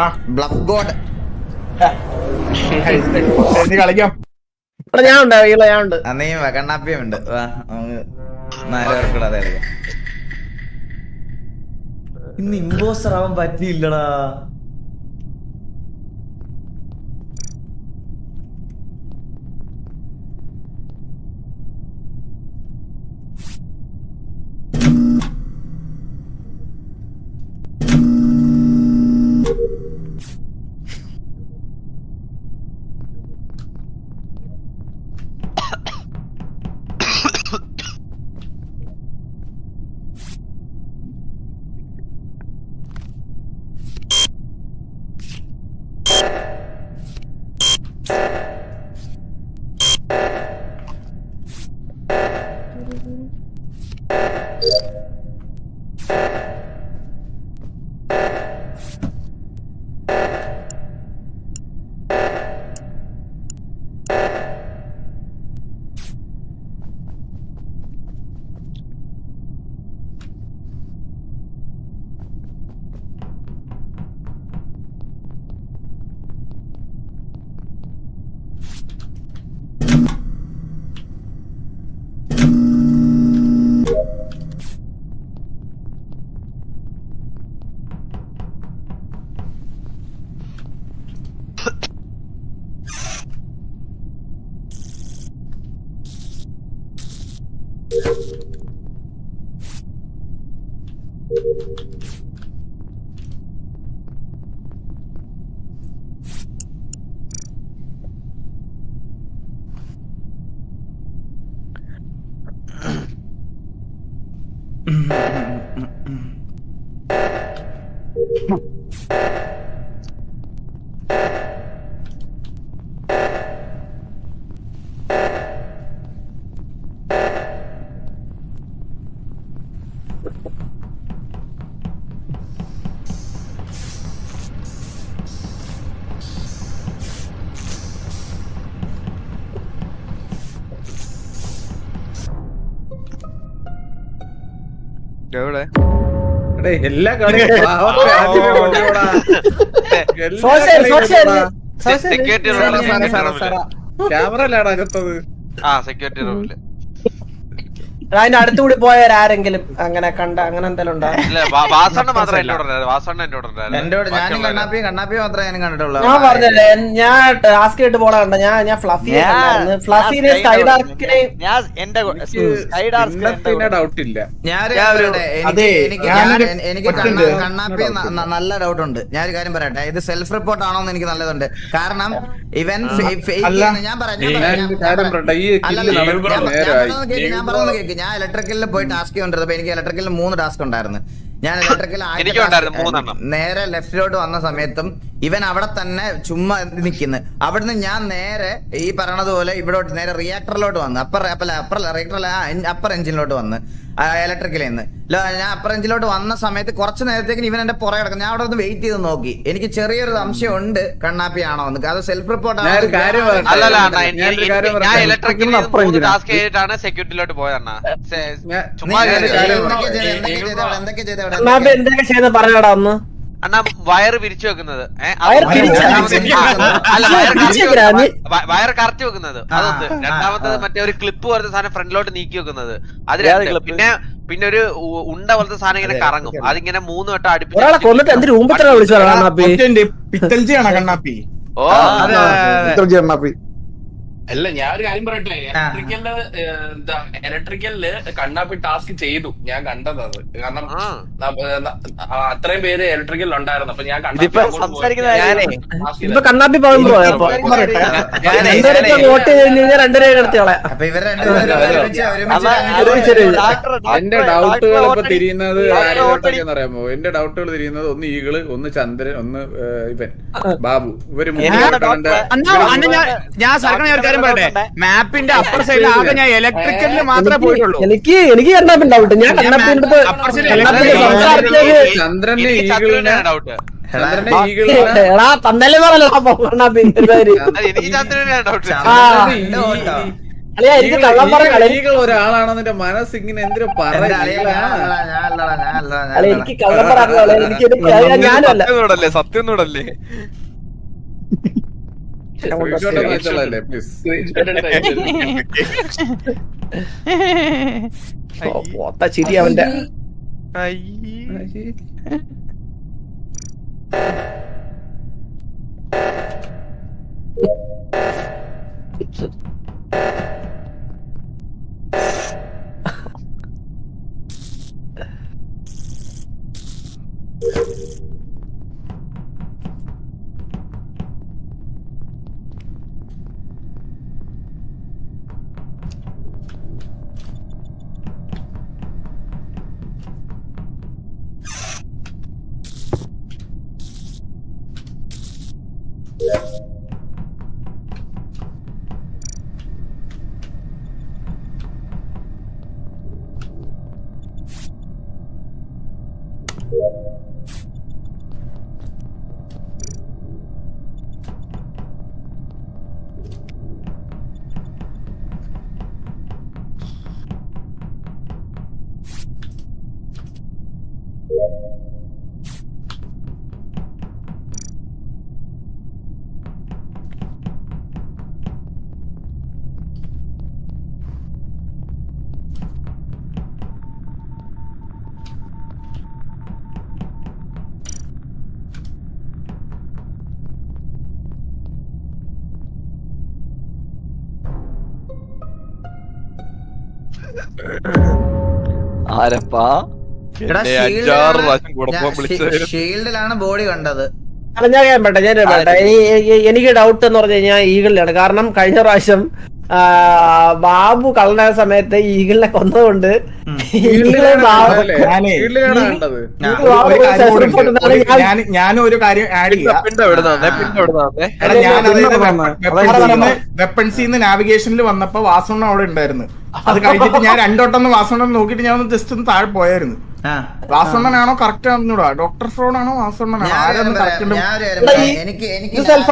ആ bluff God കളിക്കാം. ഞാൻ ഉണ്ട് ഞാൻ ഉണ്ട് കണ്ണാപ്പിയും ഉണ്ട്. വാ നമുക്ക് നാല് പേർക്കുള്ള അതെ ഇന്ന് ഇമ്പോസ്റ്റർ ആവാൻ പറ്റിയില്ലടാ. Mm-hmm. റൂമിൽ. കളിയും ക്യാമറ അല്ലാടാ അകത്തത്. ആ സെക്യൂരിറ്റി റൂമിൽ അതിന്റെ അടുത്തുകൂടി പോയവരാരെങ്കിലും അങ്ങനെ കണ്ട അങ്ങനെ എന്തെങ്കിലും ഉണ്ടോ? ഞാൻ പറഞ്ഞല്ലേ ഞാൻ ടാസ്ക് ആയിട്ട് പോണ കണ്ട ഞാൻ ഞാൻ ഫ്ലഫി ഫ്ലഫിനെ സ്കൈ ഡാർക്കിനെ ഞാൻ ഞാൻ ഒരു-. എനിക്ക് ഞാൻ- കണ്ണാപ്പി നല്ല ഡൗട്ട് ഉണ്ട്. ഞാനൊരു കാര്യം പറയട്ടെ ഇത് സെൽഫ് റിപ്പോർട്ട് ആണോ എന്ന് എനിക്ക് നല്ലതുണ്ട്. കാരണം ഇവൻ ഞാൻ പറയാം ഞാൻ ഞാൻ ഒരു ഞാൻ ഞാൻ ഞാൻ പറയുന്നത് കേക്ക്, ഞാൻ ഇലക്ട്രിക്കലിൽ പോയി ടാസ്ക് ചെയ്തോണ്ടിരുന്നപ്പോ എനിക്ക് ഇലക്ട്രിക്കലിൽ മൂന്ന് ടാസ്ക് ഉണ്ടായിരുന്നു. ഞാൻ ഇലക്ട്രിക്കൽ. നേരെ ലെഫ്റ്റിലോട്ട് വന്ന സമയത്തും ഇവൻ അവിടെ തന്നെ ചുമ്മാ നിൽക്കുന്നു അവിടുന്ന് ഞാൻ നേരെ ഈ പറയണത് പോലെ ഇവിടോട്ട് നേരെ റിയാക്ടറിലോട്ട് വന്നു അപ്പർ അപ്പർ റിയാക്ടറിലെ അപ്പർ എഞ്ചിനിലോട്ട് വന്ന്. ഇലക്ട്രിക്കലിൽ നിന്ന് അല്ല ഞാൻ അപ്പർ എഞ്ചിനിലോട്ട് വന്ന സമയത്ത് കുറച്ച് നേരത്തേക്ക് ഇവൻ എന്റെ പുറകെ കിടക്കും ഞാൻ അവിടെ നിന്ന് വെയിറ്റ് ചെയ്ത് നോക്കി. എനിക്ക് ചെറിയൊരു സംശയം ഉണ്ട്. കണ്ണാപ്പി ആണോ എന്ന്. അത് സെൽഫ് റിപ്പോർട്ട് ഞാനൊരു അല്ലല്ല അണ്ണാ ഞാൻ പറയട്ടെ. ഇലക്ട്രിക്കൽ അപ്പുറം മൂന്ന് ഇരിക്കണം. ടാസ്ക് ചെയ്തിട്ടാണ് സെക്യൂരിറ്റിയിലോട്ട് പോയതാണ് എന്തൊക്കെ ചെയ്ത്? എന്തൊക്കെ ചെയ്ത് പറയടാ ഒന്ന്. അണ്ണാ വയറ് പിരിച്ചു വെക്കുന്നത്. വയർ കറച്ചു. വെക്കുന്നത്. അതൊന്ന്. രണ്ടാമത്തത് മറ്റേ ഒരു ക്ലിപ്പ് പോലത്തെ സാധനം ഫ്രണ്ടിലോട്ട് നീക്കി വെക്കുന്നത്. അത്? പിന്നെ പിന്നെ ഒരു ഉണ്ട പോലത്തെ സാധനം ഇങ്ങനെ കറങ്ങും. അതിങ്ങനെ മൂന്ന് വട്ടം അടുപ്പിച്ച്. പിത്തൽജിയാണോ കണ്ണാപ്പി? ഓ അതെ. അല്ല ഞാൻ ഒരു കാര്യം പറയട്ടെ. ഇലക്ട്രിക്കലിൽ എന്താ ഇലക്ട്രിക്കലിൽ കണ്ണാപ്പി ടാസ്ക് ചെയ്തു. ഞാൻ കണ്ടത് അത്. കാരണം അത്രയും പേര് ഇലക്ട്രിക്കലിൽ ഉണ്ടായിരുന്നു. അപ്പൊ ഞാൻ കണ്ണാപ്പി വോട്ട് ചെയ്ത് കഴിഞ്ഞാൽ രണ്ടുപേരെ കിടത്തിയോളെ എന്റെ ഡൗട്ടുകൾ ഇപ്പൊ തിരിയുന്നത് അറിയാമോ? എന്റെ ഡൗട്ടുകൾ തിരിയുന്നത് ഒന്ന് ഈകൾ ഒന്ന് ചന്ദ്രൻ ഒന്ന് ഇവൻ ബാബു. ഇവർ ഞാൻ കാര്യം പറയട്ടെ? മാപ്പിന്റെ അപ്പർ സൈഡിൽ ആകെ ഞാൻ ഇലക്ട്രിക്കലിന് മാത്രമേ പോയിട്ടുള്ളൂ. എനിക്ക് എനിക്ക് കണ്ണാപ്പിന് ഡൗട്ട് ഞാൻ കണ്ണാപ്പിന്റെ ചന്ദ്രന്റെ ഡൗട്ട് എടാ തന്നല്ലേ ഒരാളാണെന്നെ മനസ്സ് ഇങ്ങനെ എന്തിനും പറയാ? എനിക്ക് സത്യം തൊടല്ലേ മൊത്ത ചിരി അവന്റെ Thank you. എന്നെ ഷീൽഡിലാണ് അഞ്ചാറ് പ്രാവശ്യം കുഴപ്പം ഞാൻ ഷീൽഡിലാണ് ബോഡി കണ്ടത്. അല്ല ഞാൻ ഞാൻ ഞാൻ ഇനി- എനിക്ക് ഡൗട്ട് എന്ന് പറഞ്ഞു കഴിഞ്ഞാൽ ഈഗിളിലാണ്. കാരണം കഴിഞ്ഞ പ്രാവശ്യം ബാബു കള്ളനായ സമയത്ത് ഈഗിളിനെ കൊന്നതുകൊണ്ട് ഞാൻ ഒരു കാര്യം ആഡ് വെപ്പൺസിൽ നിന്ന് നാവിഗേഷനിൽ വന്നപ്പോ വാസണ്ണ അവിടെ ഉണ്ടായിരുന്നു. അത് കഴിഞ്ഞിട്ട് ഞാൻ രണ്ടോട്ടൊന്ന് വാസണ്ണം നോക്കിയിട്ട് ഞാൻ ഒന്ന് ജസ്റ്റ് ഒന്ന് താഴെ പോയായിരുന്നു. വാസണ്ണനാണോ കറക്റ്റ് ആണെന്നൂടാ ഡോക്ടർ ഫ്രോഡ് ആണോ വാസണ്ണനാണോ? ഒരു കറക്റ്റ് ഒരു എനിക്ക് self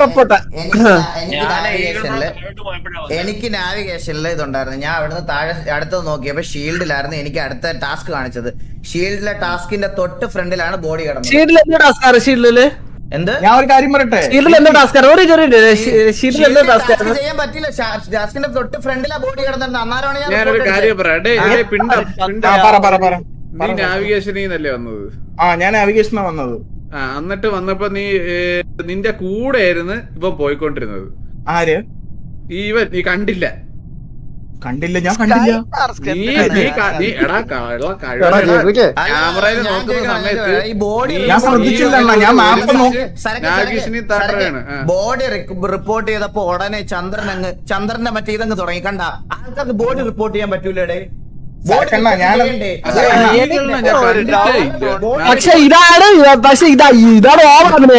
എനിക്ക് നാവിഗേഷനിൽ ഇതുണ്ടായിരുന്നു. ഞാൻ അവിടുന്ന് താഴെ അടുത്തത് നോക്കിയപ്പോ ഷീൽഡിലായിരുന്നു എനിക്ക് അടുത്ത ടാസ്ക് കാണിച്ചത്. ഷീൽഡിലെ ടാസ്കിന്റെ തൊട്ട് ഫ്രണ്ടിലാണ് ബോഡി കിടന്നത്. ഷീൽഡിൽ എന്താ ടാസ്ക് ഷീൽഡിൽ എന്ത്? ഞാൻ ഒരു കാര്യം പറയട്ടെ? ഷീൽഡിൽ എന്താ ടാസ്ക് ഒരു ചെറിയ ഷീൽഡിൽ എന്താ ടാസ്ക് ടാസ്ക് ചെയ്യാൻ പറ്റില്ല ടാസ്കിന്റെ തൊട്ട് ഫ്രണ്ടിലാ ബോഡി കിടന്നിരുന്നത്. അന്നാരാണ് ഞാൻ report കാര്യം പറ പറ പറ. നീ നാവിഗേഷനിൽ നിന്നല്ലേ വന്നത്? ആ ഞാൻ നാവിഗേഷനാ വന്നത്. ആ എന്നിട്ട് വന്നപ്പോ നീ നിന്റെ കൂടെ ആയിരുന്നു ഇവൻ പോയിക്കൊണ്ടിരുന്നത്. ആര്? ഈ ഇവൻ നീ കണ്ടില്ല. കണ്ടില്ല ഞാൻ കണ്ടില്ല. നീ നീ നീ എടാ കള്ള കഴിവ് ക്യാമറയിൽ നോക്കുന്ന സമയത്ത് ഈ ബോഡി ഞാൻ ശ്രദ്ധിച്ചില്ല അണ്ണാ, ഞാൻ മാപ്പ് ബോഡി റിപ്പോർട്ട് ചെയ്തപ്പോ ഉടനെ ചന്ദ്രൻ അങ്ങ് ചന്ദ്രന്റെ മറ്റേ ഇതങ്ങ് തുടങ്ങി. കണ്ട ആൾക്കാർക്ക് ബോഡി റിപ്പോർട്ട് ചെയ്യാൻ പറ്റൂലേ പക്ഷെ ഇതാണ് പക്ഷെ ഇതാ ഇതാണ് ഓർമ്മ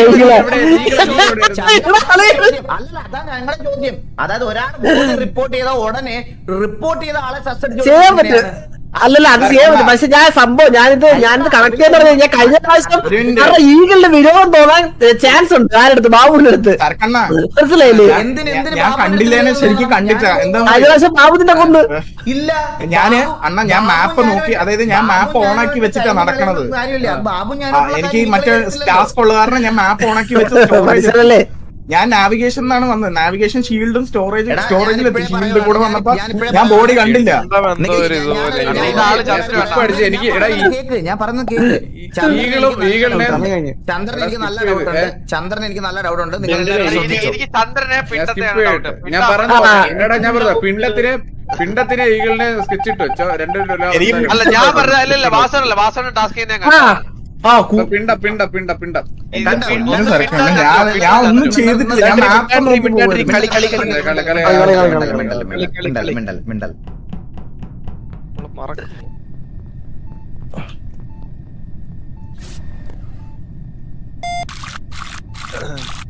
അതായത് ഒരാൾ റിപ്പോർട്ട് ചെയ്ത ഉടനെ റിപ്പോർട്ട് ചെയ്ത ആളെ സസ്പെൻഡ് ചെയ്യാൻ പറ്റും അല്ലല്ല അത് ചെയ്യാൻ പറ്റും. പക്ഷെ ഞാൻ സംഭവം ഞാനിത് ഞാനിത് കണക്ട് ചെയ്യാൻ പറഞ്ഞു ഞാൻ കഴിഞ്ഞ പ്രാവശ്യം ഈഗിളിന്റെ വിരോധം തോന്നാൻ ചാൻസ് ഉണ്ട്. ആരെടുത്ത് ബാബുവിന്റെ അടുത്ത്. മനസ്സിലായില്ലേ? എന്തിന് എന്തിന് ഞാൻ ബാബുവിന്റെ കണ്ടില്ലേനെ ശരിക്കും കണ്ടിട്ടാ എന്താ കഴിഞ്ഞ പ്രാവശ്യം ബാബുവിന്റെ കൊണ്ട്. ഇല്ല. ഞാൻ അണ്ണ ഞാൻ മാപ്പ് നോക്കി. അതായത് ഞാൻ മാപ്പ് ഓൺ ഓണാക്കി വെച്ചിട്ടാ നടക്കണത്. എനിക്ക് മറ്റേ ടാസ്ക് ഉള്ള കാരണം ഞാൻ മാപ്പ് ഓണാക്കി ആക്കി സ്റ്റോറേജ് മനസ്സിലല്ലേ ഞാൻ നാവിഗേഷൻ എന്നാണ് വന്നത്. നാവിഗേഷൻ ഷീൽഡും സ്റ്റോറേജ് സ്റ്റോറേജിൽ എത്തി ഷീൽഡ് കൂടെ വന്നപ്പോ ഞാൻ ബോഡി കണ്ടില്ല. എനിക്ക് ഞാൻ പറഞ്ഞു ചന്ദ്രൻ എനിക്ക് നല്ല ഡൗട്ട് ഉണ്ട്. നല്ല ഡൗട്ട് ഉണ്ട്. നിങ്ങൾ ഞാൻ ഞാൻ പിണ്ടത്തിനെ പിണ്ടത്തിനെ ഈകളിനെ സ്കെച്ച് ഇട്ട് വെച്ചോ. രണ്ടു അല്ല ഞാൻ പറഞ്ഞ അല്ലല്ല വാസനല്ല. വാസന ടാസ്ക് ഞാൻ പിണ്ട പിണ്ട പിണ്ട പിണ്ട. ഞാൻ ഒന്നും ചെയ്തിട്ടില്ല. ഞാൻ ആപ്പ് നോക്കി മിണ്ടൽ മിണ്ടൽ Ugh.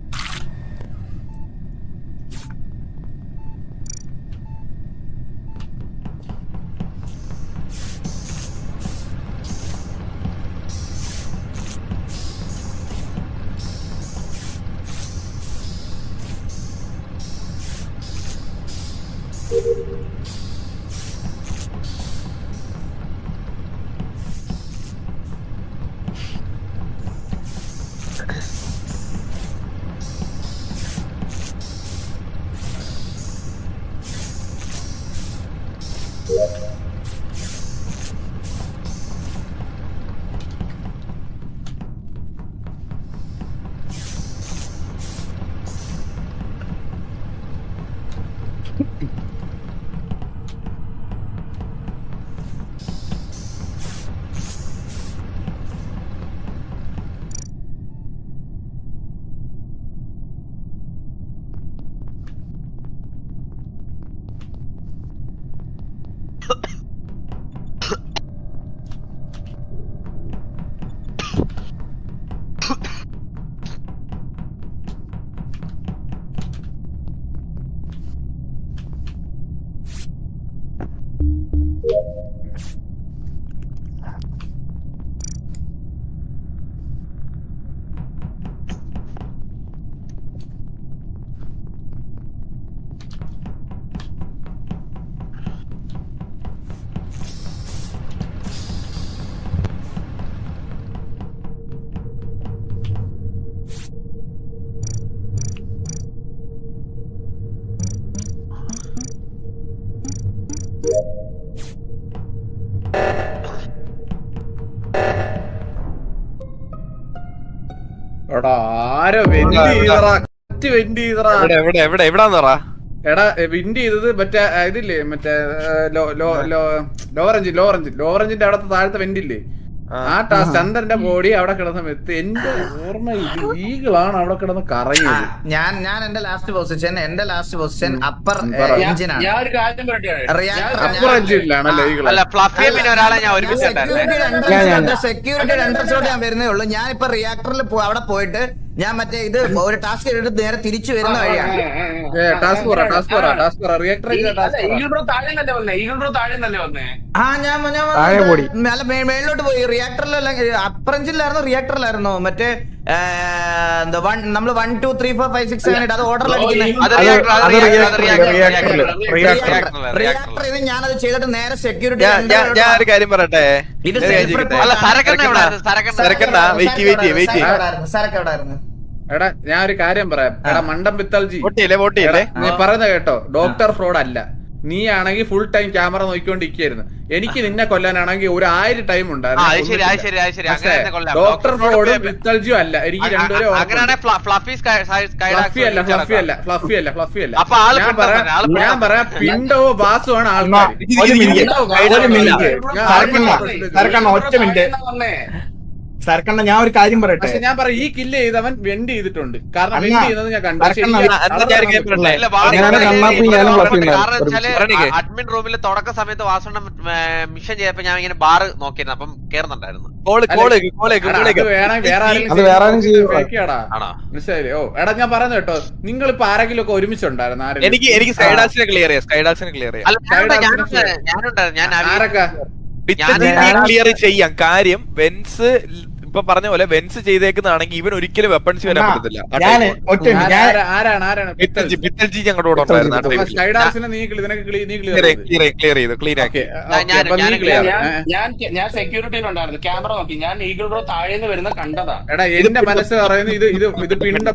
ആരോ വെന്റ് ചെയ്തറാ കറക്റ്റ് വെന്റ് ചെയ്തറാ എവിടെ എവിടെ എവിടെ എവിടാന്ന് പറ? എടാ ചെയ്തത് മറ്റേ ഇതില്ലേ മറ്റേ ആ, ലോ ലോ ലോ ലോറഞ്ച് ലോറഞ്ച് ലോറഞ്ചിന്റെ അവിടത്തെ താഴത്തെ വെന്റില്ലേ ആ. ടാ ചന്ദ്രന്റെ ബോഡി അവിടെ കിടന്ന സമയത്ത് എന്റെ ഓർമ്മ ഈകളാണ് അവിടെ കിടന്ന് കറങ്ങിയത് ഞാൻ ഞാൻ എന്റെ ലാസ്റ്റ് പൊസിഷൻ എന്റെ ലാസ്റ്റ് പൊസിഷൻ അപ്പർ എഞ്ചിനാണ് സെക്യൂരിറ്റി എൻട്രൻസിലോട്ട് ഞാൻ വരുന്നേ ഉള്ളൂ. ഞാൻ ഇപ്പൊ റിയാക്ടറിൽ അവിടെ പോയിട്ട് ഞാൻ മറ്റേ ഇത് ഒരു ടാസ്ക് എടുത്ത് നേരെ തിരിച്ചു വരുന്ന വഴിയാണ്. ആ ഞാൻ ഞാൻ മേളിലോട്ട് പോയി. റിയാക്ടറിലല്ല അപ്രഞ്ചിലായിരുന്നു റിയാക്ടറിലായിരുന്നു മറ്റേ നമ്മൾ one two three four five six seven eight അത് ഓർഡറിൽ അടിക്കുന്നത് ഞാനത് ചെയ്തിട്ട് നേരെ സെക്യൂരിറ്റി ഞാൻ ഒരു കാര്യം പറയട്ടെ? ഇത് സരക്ക് എടാ ഞാൻ ഒരു കാര്യം പറയാം. എടാ മണ്ടം പിത്തൽജി നീ പറയുന്ന കേട്ടോ. ഡോക്ടർ ഫ്രോഡ് അല്ല. നീ ആണെങ്കിൽ ഫുൾ ടൈം ക്യാമറ നോക്കിക്കൊണ്ടിരിക്കുന്നു എനിക്ക് നിന്നെ കൊല്ലാനാണെങ്കിൽ ഒരു ആയിരം ടൈം ഉണ്ടായിരുന്നു. ഡോക്ടർ ഫ്രോഡും വിത്തൽജിയും അല്ല. എനിക്ക് ഫ്ലഫി അല്ല ഫ്ലഫി അല്ല ഫ്ലഫി അല്ല ഫ്ലഫി അല്ല. ഞാൻ പറയാം പിണ്ടോ ബാസു ആണ് ഞാൻ പറയാം പിണ്ടോ ബാസുമാണ് ആൾക്കാർ ഒറ്റ മിനിറ്റ്. വന്നേ സരക്കണ്ണ ഞാൻ ഒരു കാര്യം പറയട്ടെ? പക്ഷെ ഞാൻ പറയാം ഈ കില്ല് ചെയ്തവൻ വെൻഡ് ചെയ്തിട്ടുണ്ട്. കാരണം വെൻഡ് ചെയ്യുന്നത് ഞാൻ കണ്ടു. അഡ്മിൻ റൂമിൽ തുടക്ക സമയത്ത് വാസണ്ണം മിഷൻ ചെയ്തപ്പോ ഞാൻ ഇങ്ങനെ ബാർ നോക്കിയിരുന്നു. അപ്പം കേറുന്നുണ്ടായിരുന്നു. മനസ്സിലായില്ലേ? ഓ എടാ ഞാൻ പറഞ്ഞു കേട്ടോ. നിങ്ങൾ ഇപ്പൊ ആരെങ്കിലും ഒക്കെ ഒരുമിച്ചുണ്ടായിരുന്നു? ഉണ്ടായിരുന്നു എനിക്ക് എനിക്ക് സ്കൈഡാക്സിനെ ക്ലിയർ ചെയ്യാം സ്കൈഡാക്സിനെ ക്ലിയർ ചെയ്യാം. ഞാനുണ്ടായിരുന്നു. ഞാൻ ആരൊക്കെ? ക്ലിയർ ചെയ്യാം. കാര്യം വെൻസ് ഇപ്പൊ പറഞ്ഞ പോലെ വെൻസ് ചെയ്തേക്കുന്നതാണെങ്കിൽ ഇവൻ ഒരിക്കലും വെപ്പൺസ് വരാൻ പറ്റത്തില്ല. പിത്തൽജി ഞങ്ങളുടെ കൂടെ ഉണ്ടായിരുന്നു ഞാൻ- ഞാൻ ക്ലിയർ ഞാൻ ഞാൻ ഞാൻ സെക്യൂരിറ്റിയിലുണ്ടായിരുന്നു ക്യാമറ നോക്കി. ഞാൻ ഈഗിൾ ബ്രോ താഴേന്ന് വരുന്ന കണ്ടതാ. എടാ എന്റെ മനസ്സ് പറയുന്നത് ഇത് ഇത് ഇത് പിണ്ട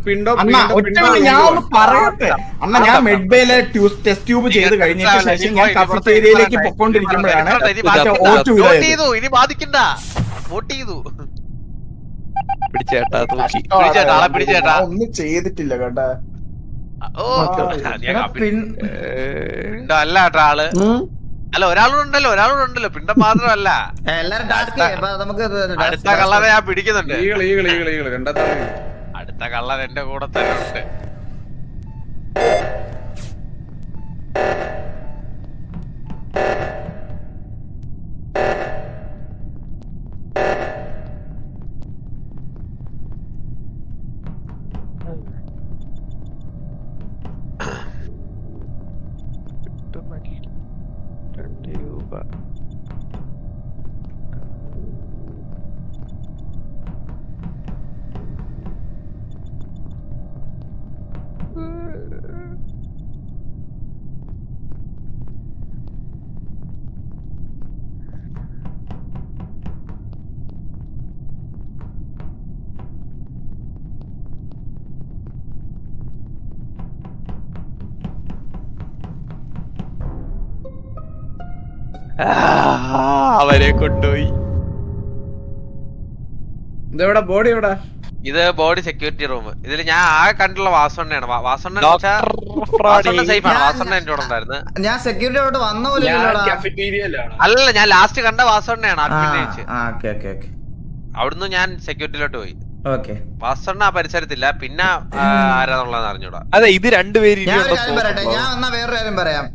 ഞാൻ ഒന്ന് പറയട്ടെ? അണ്ണ ഞാൻ മെഡ്ബേയിലെ ടെസ്റ്റ് ട്യൂബ് ചെയ്ത് കഴിഞ്ഞതിന് ശേഷം ഞാൻ കഫറ്റേരിയയിലേക്ക് പൊക്കോണ്ടിരിക്കുമ്പോഴാണ് ചെയ്തു. ഇനി ബാധിക്കണ്ട. വോട്ട് ചെയ്തു. പിടിച്ചേട്ടാ തൂക്കി പിടിച്ചേട്ടാ, ആളെ പിടിച്ചേട്ടാ. ഞാൻ ഒന്നും ചെയ്തിട്ടില്ല കേട്ടാ. ഓ അല്ല കേട്ടോ ആൾ. അല്ല ഒരാളൂടെ ഉണ്ടല്ലോ ഒരാളൂടെ ഉണ്ടല്ലോ പിണ്ടം മാത്രമല്ല അടുത്ത കള്ളനെ ഞാൻ പിടിക്കുന്നുണ്ട്. അടുത്ത കള്ളർ എന്റെ കൂടെ തന്നെ ഉണ്ട്. രണ്ട് രൂപ ആ, അവരെ കൊണ്ടുപോയി. ഇതെവിടെ? ബോഡി എവിടെ? ഇത് ബോഡി സെക്യൂരിറ്റി റൂം. ഇതിൽ ഞാൻ ആകെ കണ്ടുള്ള വാസണ്ണയാണ്. വാസണ്ണ. സേഫ് ആണ്. വാസണ്ണ എന്റെ കൂടെ ഉണ്ടായിരുന്നു. ഞാൻ സെക്യൂരിറ്റി വന്ന പോലെ. അല്ല ഞാൻ ലാസ്റ്റ് കണ്ട വാസണ്ണയാണ് ആ അഡ്മിൻ ആ, ഓക്കേ ഓക്കേ ഓക്കേ അവിടുന്ന് ഞാൻ സെക്യൂരിറ്റിയിലോട്ട് പോയി. ഓക്കേ വാസണ്ണ ആ പരിസരത്തില്ല. പിന്നെ ആരാന്നുള്ളതെന്ന് ആരാന്നുള്ളത് അറിഞ്ഞൂടാ. അതെ ഇത് രണ്ടുപേരും ഞാൻ വേറൊരു കാര്യം പറയാം.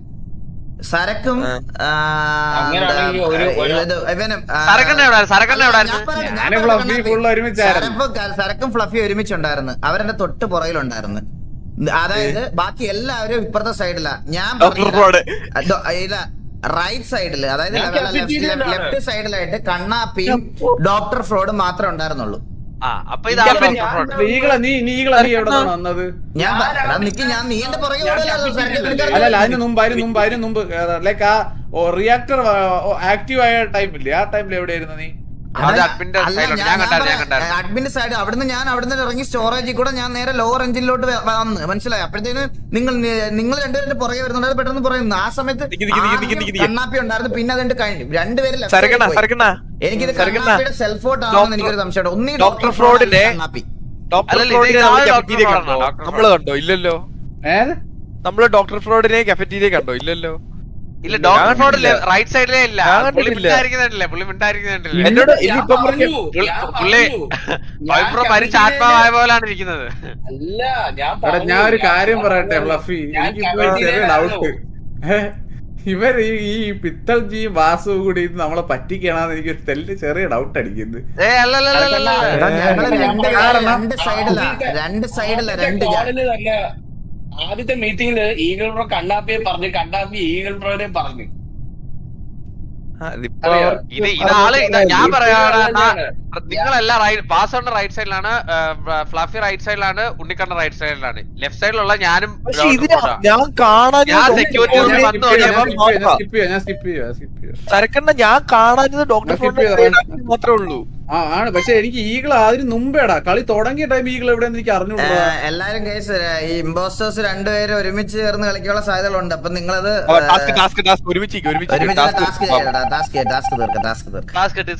സരക്കും സരക്കും ഫ്ലഫി ഒരുമിച്ചുണ്ടായിരുന്നു. അവരെന്റെ തൊട്ട് പുറകിലുണ്ടായിരുന്നു. അതായത് ബാക്കി എല്ലാവരും ഇപ്പുറത്തെ സൈഡിലാ ഞാൻ റൈറ്റ് സൈഡിൽ അതായത് ലെഫ്റ്റ് സൈഡിലായിട്ട് കണ്ണാപ്പിയും ഡോക്ടർ ഫ്രോഡും മാത്രമേ ഉണ്ടായിരുന്നുള്ളൂ. അല്ലല്ല അതിന് മുമ്പ് അതിന് മുമ്പ് അതിന് മുമ്പ് ലൈക്ക് ആ റിയാക്ടർ ആക്റ്റീവ് ആയ ടൈമില്ലേ ആ ടൈമിൽ എവിടെയായിരുന്നു നീ? അഡ്മിന്റെ സൈഡ് അവിടുന്ന് ഞാൻ അവിടുന്ന് ഇറങ്ങി സ്റ്റോറേജിൽ കൂടെ ഞാൻ നേരെ ലോവർ എഞ്ചിനിലോട്ട് വന്ന്. മനസ്സിലായി? അപ്പോഴത്തേന് നിങ്ങൾ നിങ്ങൾ രണ്ടുപേരുടെ പുറകെ വരുന്നുണ്ട് പെട്ടെന്ന് പറയുന്നു ആ സമയത്ത്. കണ്ണാപ്പി ഉണ്ടായിരുന്നു. പിന്നെ അതുകൊണ്ട് കഴിഞ്ഞു. രണ്ടുപേരും എനിക്കിത്. കണ്ണാപ്പിയുടെ സെൽഫോട്ട് ആണെന്ന് ഡോക്ടർ- എനിക്കൊരു സംശയമുണ്ട്. ഒന്നീ ഡോക്ടർ ഫ്രോഡിനെ- കണ്ണാപ്പി. ഡോക്ടർ അല്ലല്ല, ഇത് ഫ്രോഡിനെ ഇതാണ് നമ്മൾ ഡോക്ടർ cafeteria ഫ്രോഡാണ്, കണ്ടോ? ഡോക്ടർ നമ്മൾ കണ്ടോ ഇല്ലല്ലോ നമ്മൾ ഡോക്ടർ ഫ്രോഡിനെ കഫറ്റീരിയ കണ്ടോ? ഇല്ലല്ലോ. ഇല്ല ഡോക്ടർ ഫ്രോഡ് റൈറ്റ് സൈഡിലേ ഇല്ല. പുള്ളി മിണ്ടായിരിക്കുന്നുണ്ടല്ലേ പുള്ളി മിണ്ടായിരിക്കുന്നുണ്ടല്ലേ എന്നോട് ഇപ്പൊ പറഞ്ഞു, പുള്ളി- വൈപ്രോ മരിച്ച ആത്മാവായ പോലാണ് ഇരിക്കുന്നത്. അല്ല ഞാൻ ഞാൻ ഒരു കാര്യം പറയട്ടെ. ഫ്ലഫി. എനിക്ക് ഒരു ചെറിയ ഡൗട്ട് ഇവർ ഈ പിത്തൽ പിത്തൾജിയും വാസു കൂടി ഇത് നമ്മളെ പറ്റിക്കണമെന്ന് എനിക്ക് ഒരു തെല്ല് ചെറിയ ഡൗട്ട് അടിക്കുന്നത് രണ്ട് സൈഡല്ല രണ്ട് സൈഡിലാ രണ്ട് ആദ്യത്തെ മീറ്റിംഗിൽ ഈഗിൾ പ്രോ കണ്ണാപ്പിയെ പറഞ്ഞു കണ്ണാപ്പി ഈഗിൾ പ്രോനെ പറഞ്ഞു. ഇത് ഇതാൾ ഇതാ ഞാൻ പറയാടാ അതാണ്. നിങ്ങളെല്ലാം റൈറ്റ് പാസ്വേഡ് റൈറ്റ് സൈഡിലാണ് ഫ്ലഫി റൈറ്റ് സൈഡിലാണ് ഉണ്ണിക്കണ്ണ റൈറ്റ് സൈഡിലാണ് ലെഫ്റ്റ് സൈഡിലുള്ള ഞാനും. ഞാൻ കാണാൻ ഞാൻ സെക്യൂരിറ്റി സരക്കണ്ണ ഞാൻ കാണാഞ്ഞത് ഡോക്ടർ. മാത്രമേ ഉള്ളൂ. ആ ആണ്. പക്ഷെ എനിക്ക് ഈഗിൾ അതിന് മുമ്പേടാ. കളി തുടങ്ങിയ ടൈം ഈഗിൾ എവിടെയെന്ന് എനിക്ക് അറിഞ്ഞു എല്ലാരും കേസ് ഈ ഇമ്പോസ്റ്റേഴ്സ് രണ്ടുപേരും ഒരുമിച്ച് ചേർന്ന് കളിക്കാനുള്ള സാധ്യതകളുണ്ട്. അപ്പൊ നിങ്ങളത് ടാസ്ക് ടാസ്ക് ടാസ്ക് ഒരുമിച്ച് ഒരുമിച്ച് ഒരുമിച്ച്? ടാസ്ക് ടാസ്ക് ടാസ്ക് ടാസ്ക് തീർക്കാം. ടാസ്ക് തീർക്കാം.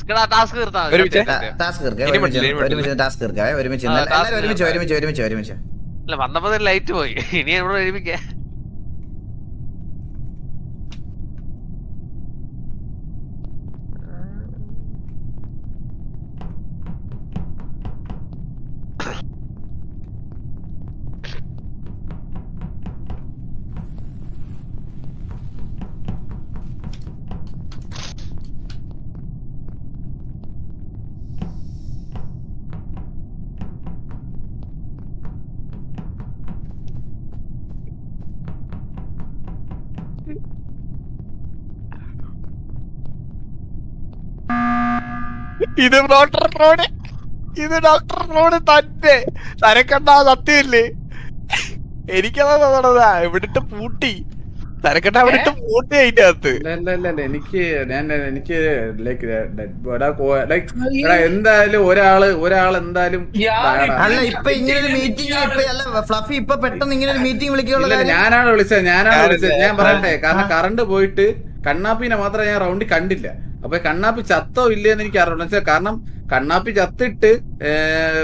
ടാസ്ക് ഇത് ഡോക്ടർ റോഡ് ഇത് ഡോക്ടർ റോഡ് തന്നെ. തരക്കണ്ട സത്യമില്ലേ? എനിക്കതാ തോന്നണതാ. ഇവിടിട്ട് പൂട്ടി. സരക്കണ്ട അവിടെ ഇട്ട് പൂട്ടി അതിന്റെ അകത്ത്. എനിക്ക് ഞാൻ എനിക്ക് ലൈക്ക് ലൈക്ക് എന്തായാലും ഒരാൾ ഒരാൾ എന്തായാലും അല്ല ഇപ്പൊ ഇങ്ങനെ ഒരു മീറ്റിംഗ് ഇപ്പൊ അല്ല ഫ്ലഫി ഇപ്പൊ പെട്ടെന്ന് ഇങ്ങനെ ഒരു മീറ്റിംഗ് വിളിക്കാനുള്ള ഞാനാണ് വിളിച്ചത് ഞാനാണ്. വിളിച്ചത്. ഞാൻ പറയട്ടെ കാരണം കറണ്ട് പോയിട്ട് കണ്ണാപ്പിനെ മാത്രമേ ഞാൻ റൗണ്ടിൽ കണ്ടില്ല. അപ്പൊ കണ്ണാപ്പി ചത്തോ ഇല്ലയെന്ന് എനിക്ക് അറിയണം മനസ്സിലായി? കാരണം കണ്ണാപ്പി ചത്തിട്ട്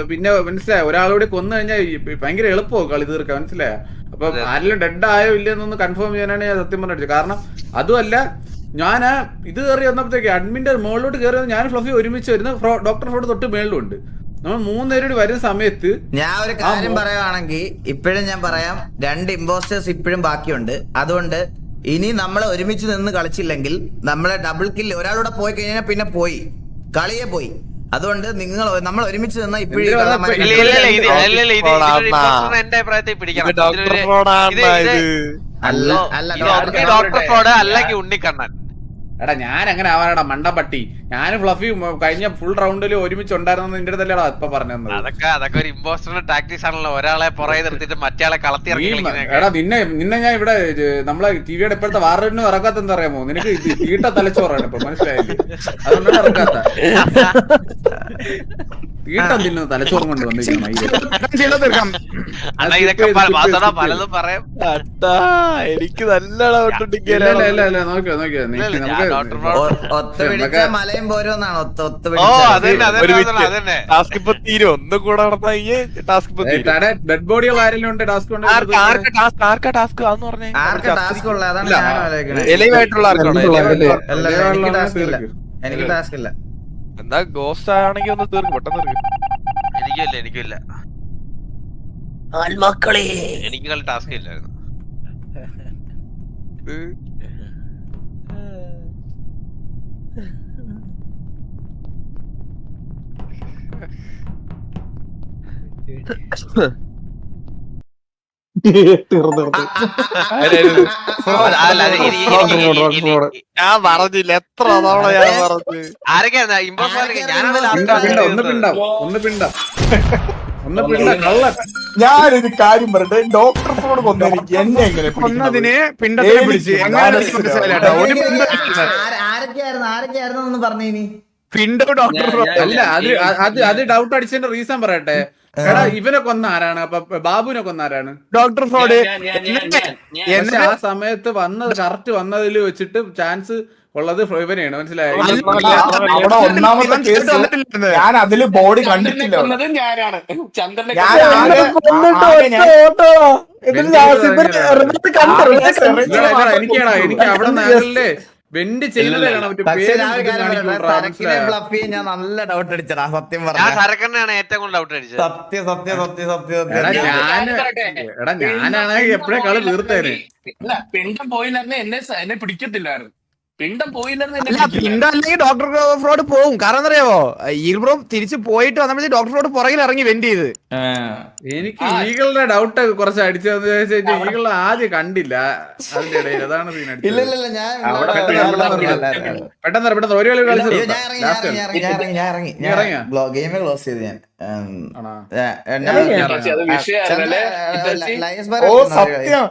പിന്നെ മനസ്സിലായ? ഒരാളോട് കൊന്നു കഴിഞ്ഞാൽ ഭയങ്കര എളുപ്പമോ കളി തീർക്കാൻ. മനസ്സിലായ? അപ്പൊ ആരെല്ലാം ആരെങ്കിലും ഡെഡ് ആയോ ഇല്ലയെന്നൊന്ന് കൺഫേം ചെയ്യാനാണ് ഞാൻ സത്യം പറഞ്ഞത്. കാരണം അതുമല്ല ഞാൻ ഇത് കയറി വന്നപ്പോഴത്തേക്ക് അഡ്മിന്റെ മുകളിലോട്ട് കയറി ഞാൻ ഫ്ലഫി ഒരുമിച്ച് വരുന്ന ഡോക്ടർ ഫ്രോഡ് തൊട്ട് മേളിലുണ്ട്. നമ്മൾ മൂന്നുപേരോട് വരുന്ന സമയത്ത് ഞാൻ ഒരു കാര്യം പറയുവാണെങ്കിൽ ഇപ്പോഴും ഞാൻ പറയാം രണ്ട് ഇമ്പോസ്റ്റേഴ്സ് ഇപ്പോഴും ബാക്കിയുണ്ട്. അതുകൊണ്ട് ഇനി നമ്മൾ ഒരുമിച്ച് നിന്ന് കളിച്ചില്ലെങ്കിൽ നമ്മളെ ഡബിൾ കിൽ ഒരാളൂടെ പോയി കഴിഞ്ഞാൽ പിന്നെ പോയി. കളിയെ പോയി. അതുകൊണ്ട് നിങ്ങൾ നമ്മൾ ഒരുമിച്ച് നിന്നാ ഇപ്പോഴും അല്ല അല്ല ഡോക്ടർ ഡോക്ടർ ഫ്രോഡ് അല്ലെങ്കിൽ ഉണ്ണിക്കണ്ണൻ. എടാ ഞാൻ അങ്ങനെ ആവാനടാ മണ്ടപ്പട്ടി ഞാൻ ഫ്ലഫി കഴിഞ്ഞ ഫുൾ റൗണ്ടിൽ ഒരുമിച്ച് ഉണ്ടായിരുന്നു നിന്റെ അടുത്തല്ലേടാ ഇപ്പൊ പറഞ്ഞു അതൊക്കെ അതൊക്കെ ഒരു ഇമ്പോസ്റ്ററിന്റെ ടാക്ടിക്സ് ആണല്ലോ. ഒരാളെ പുറകെ നിർത്തിയിട്ട് മറ്റേ കളത്തി എടാ നിന്നെ നിന്നെ ഞാൻ ഇവിടെ നമ്മളെ ടിവിയുടെ ഇപ്പോഴത്തെ വാറൊന്നും ഇറക്കാത്ത എന്താ അറിയാമോ നിനക്ക് തീട്ട തലച്ചോറാണ് ഇപ്പൊ മനസ്സിലായില്ലേ? അതുകൊണ്ടാണ് ഇറക്കാത്ത ഈട്ടം തിന്നുന്ന തലച്ചോറും കൊണ്ട് വന്നിരിക്കണം എനിക്ക് നല്ല ഇല്ല നോക്കിയോ നോക്കിയോ നമുക്ക് ഡോക്ടർ ബ്രോ- ഒ- ഒത്ത് പിടിച്ച നമുക്ക് മലയും പോരുമെന്നാണ് ടാസ്ക് ഇപ്പൊ തീരും. ഒന്നും കൂടെ ടാസ്ക് ഇപ്പൊ ഡെഡ് ബോഡികൾ ആരെങ്കിലും ടാസ്ക് ടാസ്ക് ആർക്കാ ടാസ്ക്? അതെന്ന് പറഞ്ഞേ. ടാസ്ക് ഉള്ളത് അതാണ് ഞാൻ ആലോചിക്കണേ. എലൈവായിട്ടുള്ള ആർക്കാണോ? എനിക്ക് ടാസ്ക് ഇല്ല. എനിക്ക് ടാസ്ക് ഇല്ല. എന്താ ഗോസ്റ്റ് ആണെങ്കിൽ ഒന്ന് തീർക്കും പെട്ടെന്ന് തീർക്കും. എനിക്കില്ല എനിക്കില്ല എനിക്ക് കളി ടാസ്ക് ഇല്ലായിരുന്നു. അല്ല, അത് ഇനി- ഇനി- ഇനി- ഇനി- ഇനി- ഞാൻ പറഞ്ഞില്ല എത്ര തവണ ഞാൻ പറഞ്ഞു. ആരൊക്കെയായിരുന്നു ഇമ്പോസ്റ്റർ ഞാനാണ് പിണ്ട പിണ്ട ഒന്ന് പിണ്ട ഒന്ന് പിണ്ട. ഒന്ന് പിണ്ട കള്ളൻ. ഞാനൊരു കാര്യം പറയട്ടെ ഡോക്ടർ ഫോൺ കൊന്നെനിക്ക് എന്നെ എങ്ങനെ കൊന്നതിന് പിണ്ടത്തിനെ പിടിച്ച്. എങ്ങനെ ഒരു ആരൊക്കെയായിരുന്നു? ആരൊക്കെയായിരുന്നു എന്ന് പറഞ്ഞേനി അല്ല അത് അത് അത് ഡൗട്ട് അടിച്ചതിന്റെ റീസൺ പറയട്ടെ എടാ ഇവനെ കൊന്ന ആരാണ് അപ്പൊ ബാബുവിനെ കൊന്ന ആരാണ് ഡോക്ടർ ഫ്രോഡ് പക്ഷെ ആ സമയത്ത് വന്നത് കറക്റ്റ് വന്നതിൽ വെച്ചിട്ട് ചാൻസ് ഉള്ളത് ഇവനെയാണ് മനസ്സിലായത് അവിടെ ഒന്നാമത്തെ കേസ് ഞാൻ അതിൽ ബോഡി കണ്ടിട്ടില്ല എനിക്ക് അവിടെ നാഗലിലെ പേര് ഞാൻ നല്ല ഡൗട്ട് അടിച്ചടാ സത്യം ഏറ്റവും കൂടുതൽ ഡൗട്ട് അടിച്ചത്. സത്യം സത്യം സത്യം സത്യം എടാ സത്യം എടാ ഞാനാണെങ്കിൽ എപ്പോഴേ കളി തീർത്തേനെ പിണ്ടം പോയില്ലായിരുന്നു എന്നെ എന്നെ പിടിക്കത്തില്ലായിരുന്നു. പിണ്ടം അല്ലെങ്കിൽ ഡോക്ടർ ഫ്രോഡ് പോകും. കാരണം എന്തറിയാവോ ഈഗിൾ ബ്രോ തിരിച്ച് പോയിട്ട് വന്നപ്പോഴത്തേക്ക് ഡോക്ടർ ഫ്രോഡ് പുറകിൽ ഇറങ്ങി വെന്റ് ചെയ്ത്. എനിക്ക് ഈകളുടെ ഡൗട്ട് കുറച്ച് അടിച്ചതെന്ന് ചോദിച്ചാൽ ഈകളെ ആദ്യം കണ്ടില്ല. അതിന്റെ ഇടയിൽ അതാണ് സീൻ ഇല്ല ഇല്ല ഇല്ല ഞാൻ അവിടെ പെട്ടെന്ന് പെട്ടെന്ന് ഒരു കളി കളിച്ചു? ഗെയിം ക്ലോസ് ചെയ്ത് ഞാൻ. സത്യം.